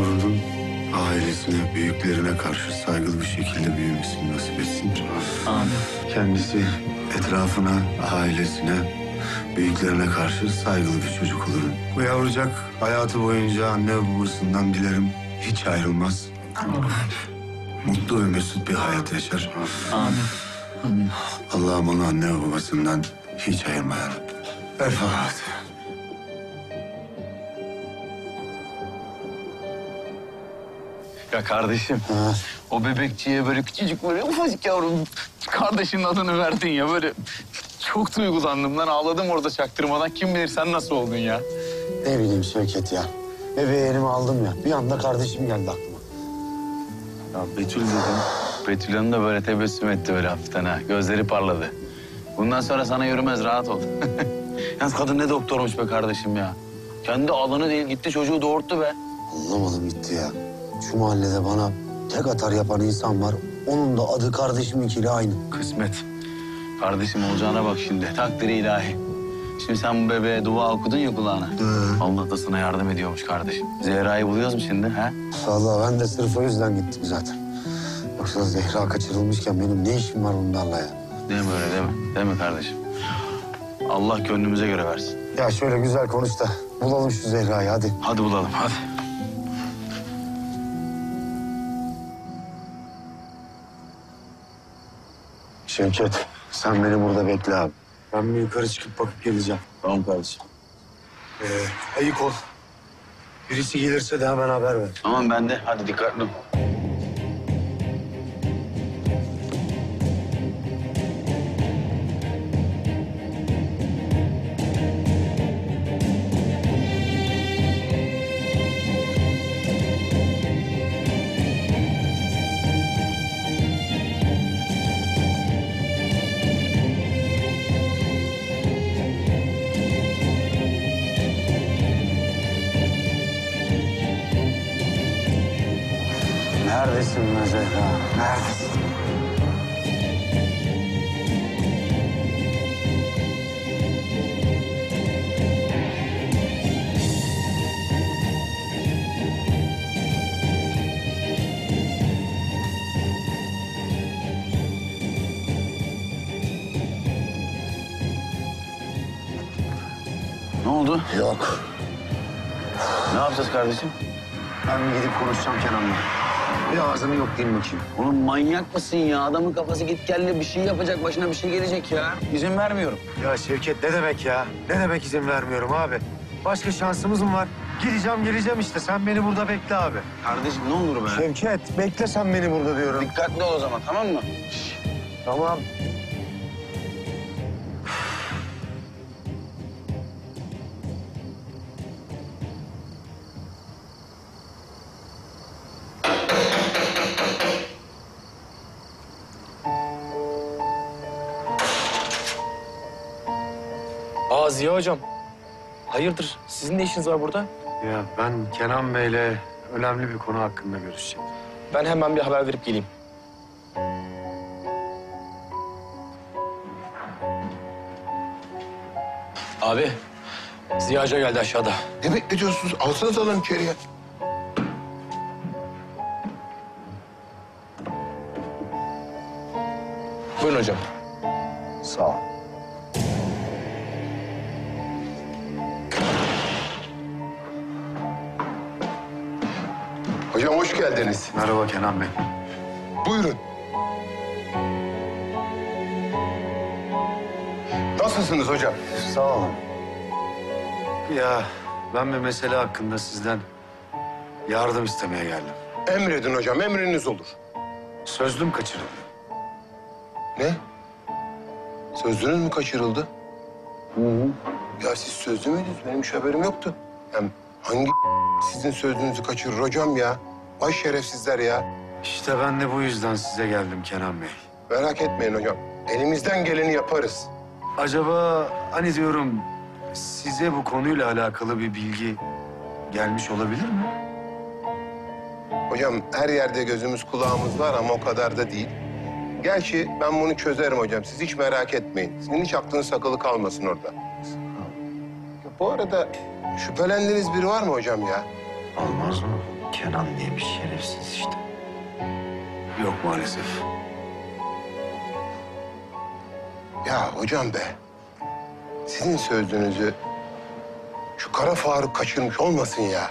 Nur'un ailesine, büyüklerine karşı saygılı bir şekilde büyümesini nasip etsin. Amin. Kendisi etrafına, ailesine, büyüklerine karşı saygılı bir çocuk olur. Bu yavrucak hayatı boyunca anne ve babasından dilerim hiç ayrılmaz. Mutlu ve mesut bir hayat yaşar. Amin. Amin. Allah'ım onu anne ve babasından hiç ayırma ya Rabbi. El Fatiha. Ya kardeşim, Ha, o bebekçiye böyle küçücük böyle ufacık yavrum kardeşinin adını verdin ya böyle çok duygulandım lan ağladım orada çaktırmadan. Kim bilir sen nasıl oldun ya? Ne bileyim Şevket ya. Bebeği elime aldım ya. Bir anda kardeşim geldi aklıma. Ya Betül dedim. Betül Hanım da böyle tebessüm etti böyle hafiften ha. Gözleri parladı. Bundan sonra sana yürümez rahat ol. Yalnız kadın ne doktormuş be kardeşim ya. Kendi alanı değil gitti çocuğu doğurttu be. Anlamadım gitti ya. Şu mahallede bana tek atar yapan insan var. Onun da adı kardeşiminkiyle aynı. Kısmet. Kardeşim olacağına bak şimdi. Takdiri ilahi. Şimdi sen bu bebeğe dua okudun ya kulağına. Allah da sana yardım ediyormuş kardeşim. Zehra'yı buluyoruz mu şimdi ha? Vallahi ben de sırf o yüzden gittim zaten. Yoksa Zehra kaçırılmışken benim ne işim var onlarla ya? Değil mi öyle değil mi? Değil mi kardeşim? Allah gönlümüze göre versin. Ya şöyle güzel konuş da bulalım şu Zehra'yı hadi. Hadi bulalım hadi. Şevket sen beni burada bekle abi. Ben bir yukarı çıkıp bakıp geleceğim. Tamam kardeşim. Ee, ayık ol. Birisi gelirse de hemen haber ver. Tamam ben de. Hadi dikkatli ol. Neredesin be Zehra? Neredesin? Ne oldu? Yok. Ne yapacağız kardeşim? Ben gidip konuşacağım Kenan'la. Bir ağzını yoklayayım bakayım. Oğlum manyak mısın ya? Adamın kafası git geldi bir şey yapacak başına bir şey gelecek ya. İzin vermiyorum. Ya Şevket ne demek ya? Ne demek izin vermiyorum abi? Başka şansımız mı var? Gideceğim geleceğim işte. Sen beni burada bekle abi. Kardeşim ne olur be. Şevket bekle sen beni burada diyorum. Dikkatli ol o zaman tamam mı? Tamam. Aa Ziya hocam. Hayırdır? Sizin ne işiniz var burada? Ya ben Kenan Bey'le önemli bir konu hakkında görüşeceğim. Ben hemen bir haber verip geleyim. Abi, Ziya Hoca geldi aşağıda. Ne bekletiyorsunuz? Alsanız alın içeriye. Buyurun hocam. Geldiniz. Merhaba Kenan Bey. Buyurun. Nasılsınız hocam? Sağ olun. Ya ben bir mesele hakkında sizden yardım istemeye geldim. Emredin hocam, emriniz olur. Sözlüm kaçırıldı. Ne? Sözlünüz mü kaçırıldı? Ya siz sözlü müydünüz? Benim hiç haberim yoktu. Hem hangi sizin sözlüğünüzü kaçırır hocam ya? Vay şerefsizler ya. İşte ben de bu yüzden size geldim Kenan Bey. Merak etmeyin hocam. Elimizden geleni yaparız. Acaba hani diyorum size bu konuyla alakalı bir bilgi gelmiş olabilir mi? Hocam her yerde gözümüz kulağımız var ama o kadar da değil. Gerçi ben bunu çözerim hocam. Siz hiç merak etmeyin. Sizin hiç aklınız sakalı kalmasın orada. Ya Bu arada şüphelendiğiniz biri var mı hocam ya? Olmaz mı? Kenan diye bir şerefsiz işte. Yok maalesef. Ya hocam be. Sizin sözünüzü şu Kara Faruk kaçırmış olmasın ya.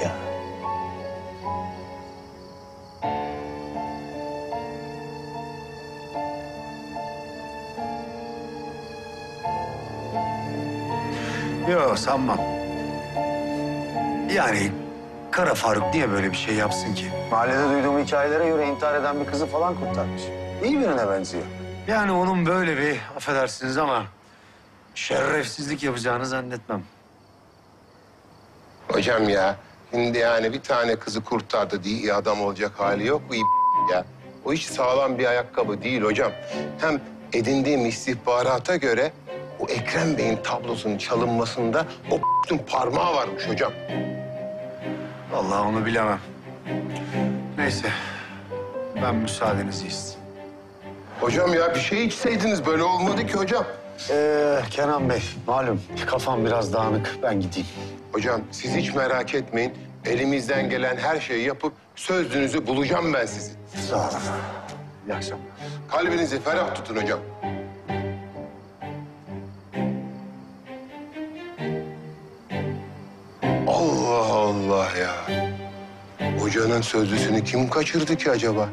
Ya. Yok sanmam. Yani Kara Faruk niye böyle bir şey yapsın ki? Mahallede duyduğum hikayelere göre intihar eden bir kızı falan kurtarmış. İyi birine benziyor. Yani onun böyle bir affedersiniz ama şerefsizlik yapacağını zannetmem. Hocam ya şimdi yani bir tane kızı kurtardı diye iyi adam olacak hali yok bu ya. O hiç sağlam bir ayakkabı değil hocam. Hem edindiğim istihbarata göre o Ekrem Bey'in tablosunun çalınmasında o parmağı varmış hocam. Vallahi onu bilemem. Neyse. Ben müsaadenizi isteyeyim. Hocam ya bir şey içseydiniz böyle olmadı ki hocam. Ee, Kenan Bey, malum kafam biraz dağınık. Ben gideyim. Hocam siz hiç merak etmeyin. Elimizden gelen her şeyi yapıp sözünüzü bulacağım ben sizin. Sağ olun. İyi akşamlar. Kalbinizi ferah tutun hocam. Allah Allah ya. Hocanın sözlüsünü kim kaçırdı ki acaba?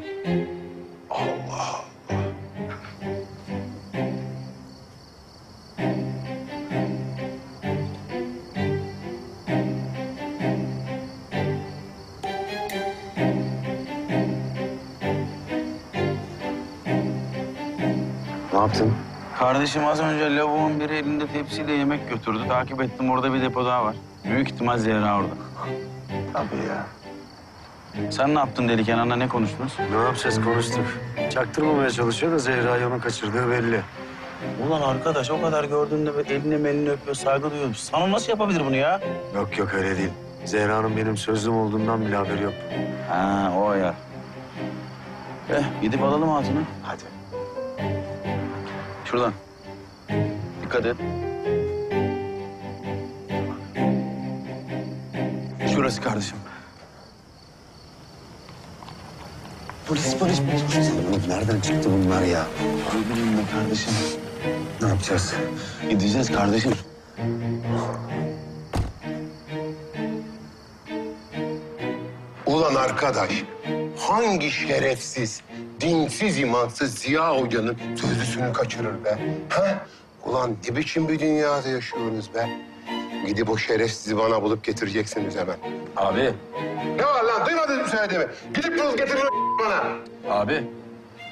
Yaptın? Kardeşim az önce lavuğun biri elinde tepsiyle yemek götürdü. Takip ettim orada bir depo daha var. Büyük ihtimal Zehra orada. Tabii ya. Sen ne yaptın Deli Kenan'la ne konuştunuz? Ne yapacağız konuştuk. Çaktırmamaya çalışıyor da Zehra'yı onun kaçırdığı belli. Ulan arkadaş o kadar gördüğünde böyle elini melini öpüyor, saygı duyuyor. Sana nasıl yapabilir bunu ya? Yok yok öyle değil. Zehra'nın benim sözlüm olduğundan bile haberi yok. Ha o ya. Eh gidip alalım hatunu. Hadi. Şuradan. Dikkat et. Şurası kardeşim. Polis polis polis. Oğlum nereden çıktı bunlar ya? Ne bileyim be kardeşim. Ne yapacağız? Gideceğiz kardeşim. Ulan arkadaş, hangi şerefsiz, dinsiz, imansız Ziya Hoca'nın sözlüsünü kaçırır be? Ha? Ulan ne biçim bir dünyada yaşıyoruz be? Gidip o şerefsizi bana bulup getireceksiniz hemen. Abi, Ne var lan? Duymadınız mı söylediğimi? Gidip bulup getirin bana. abi.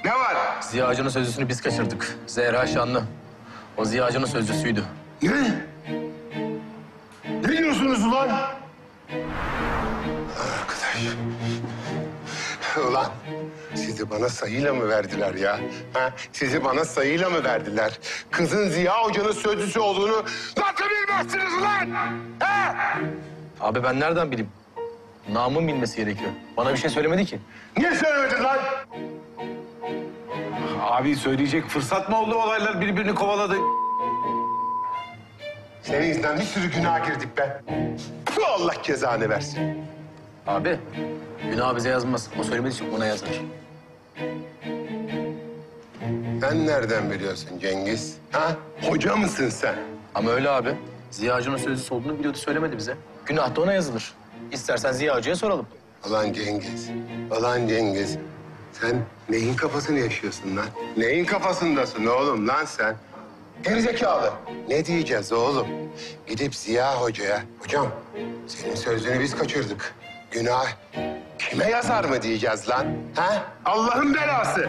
Ne var? Ziya Hoca'nın sözlüsünü biz kaçırdık. Zehra Şanlı. O Ziya Hoca'nın sözlüsüydü. Ne? Ne diyorsunuz ulan? Arkadaş. Ulan sizi bana sayıyla mı verdiler ya? Ha? Sizi bana sayıyla mı verdiler? Kızın Ziya Hoca'nın sözcüsü olduğunu nasıl bilmezsiniz ulan? Ha? Abi ben nereden bileyim? Namın bilmesi gerekiyor. Bana bir şey söylemedi ki. Niye söylemedin lan? Abi söyleyecek fırsat mı oldu olaylar birbirini kovaladı? Senin yüzünden bir sürü günah girdik be. Allah cezanı versin. Abi, günah bize yazmaz. O söylemediği için buna yazar. Sen nereden biliyorsun Cengiz? Ha? Hoca mısın sen? Ama öyle abi. Ziya Hoca'nın sözlüsü olduğunu biliyordu, söylemedi bize. Günah da ona yazılır. İstersen Ziya Hoca'ya soralım. Ulan Cengiz, ulan Cengiz. Sen neyin kafasını yaşıyorsun lan? Neyin kafasındasın oğlum lan sen? Gerizekalı. Ne diyeceğiz oğlum? Gidip Ziya Hoca'ya, hocam senin sözlüğünü biz kaçırdık. Günah kime yazar mı diyeceğiz lan? Ha? Allah'ın belası.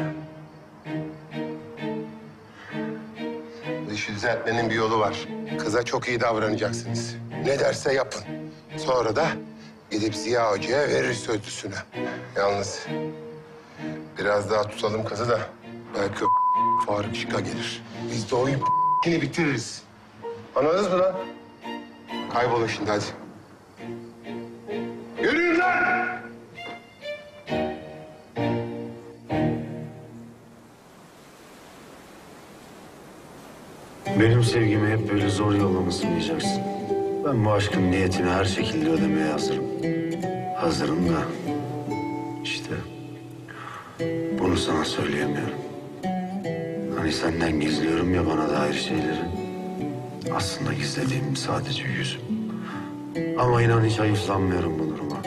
Bu işi düzeltmenin bir yolu var. Kıza çok iyi davranacaksınız. Ne derse yapın. Sonra da gidip Ziya Hoca'ya verir sözlüsünü. Yalnız biraz daha tutalım kızı da belki Faruk Şık'a gelir. Biz de o bitiririz. Anladınız mı lan? Kaybolun şimdi hadi. Benim sevgimi hep böyle zor yolla sınayacaksın. Ben bu aşkın niyetini her şekilde ödemeye hazırım. Hazırım da işte bunu sana söyleyemiyorum. Hani senden gizliyorum ya bana dair şeyleri. Aslında gizlediğim sadece yüzüm. Ama inan hiç hayıflanmıyorum bu duruma.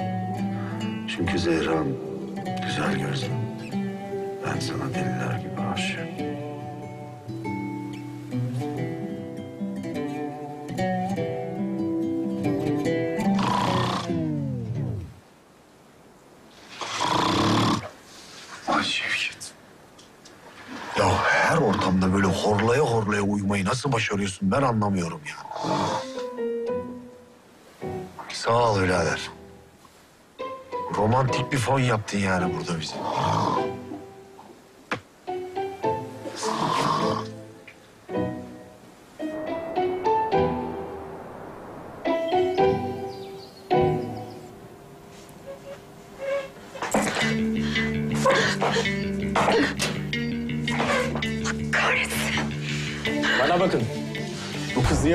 Çünkü Zehram güzel gözlü. Ben sana deliler gibi uyumayı nasıl başarıyorsun ben anlamıyorum ya. Sağ ol birader. Romantik bir fon yaptın yani burada bize.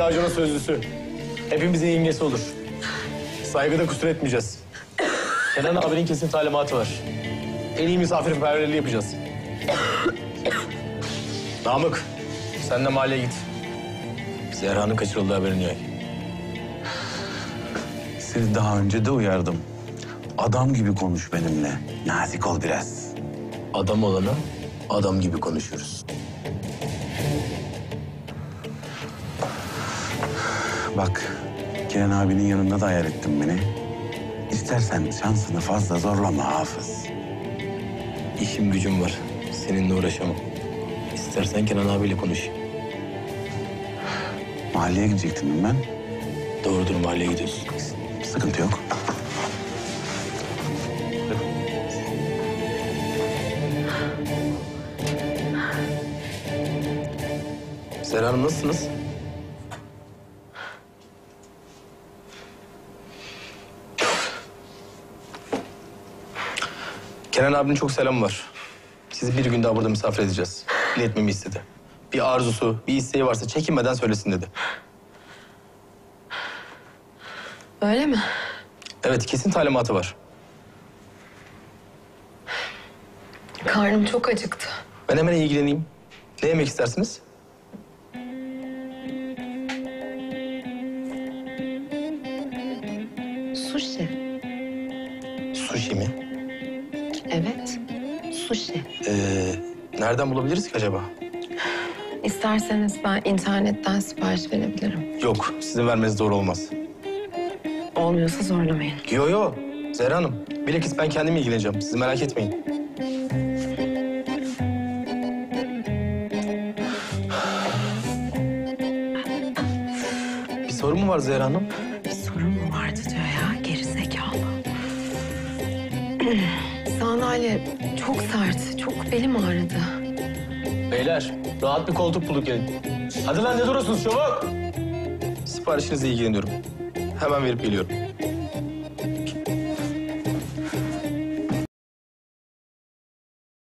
Hoca'nın sözlüsü. Hepimizin yengesi olur. Saygıda kusur etmeyeceğiz. Kenan abinin kesin talimatı var. En iyi misafirperverliği yapacağız. Namık, sen de mahalleye git. Zehra'nın kaçırıldığı haberini yay. Sizi daha önce de uyardım. Adam gibi konuş benimle. Nazik ol biraz. Adam olana adam gibi konuşuyoruz. Bak, Kenan abinin yanında da hayal ettin beni. İstersen şansını fazla zorlama Hafız. İşim gücüm var. Seninle uğraşamam. İstersen Kenan abiyle konuş. Mahalleye gidecektim değil mi ben. Doğrudur mahalleye gidiyorsun. Sıkıntı yok. Hanım nasılsınız? Kenan abinin çok selamı var. Sizi bir gün daha burada misafir edeceğiz. İletmemi istedi. Bir arzusu, bir isteği varsa çekinmeden söylesin dedi. Öyle mi? Evet, kesin talimatı var. Karnım çok acıktı. Ben hemen ilgileneyim. Ne yemek istersiniz? Sushi. Sushi mi? Evet. Sushi. Ee, nereden bulabiliriz ki acaba? İsterseniz ben internetten sipariş verebilirim. Yok, sizin vermeniz doğru olmaz. Olmuyorsa zorlamayın. Yo yo, Zehra Hanım. Bilakis ben kendim ilgileneceğim. Siz merak etmeyin. Bir sorun mu var Zehra Hanım? Bir sorun mu vardı diyor ya geri zekalı. Sandalye çok sert, çok belim ağrıdı. Beyler, rahat bir koltuk bulduk gelin. Hadi lan ne duruyorsunuz çabuk? Siparişinizle ilgileniyorum. Hemen verip geliyorum.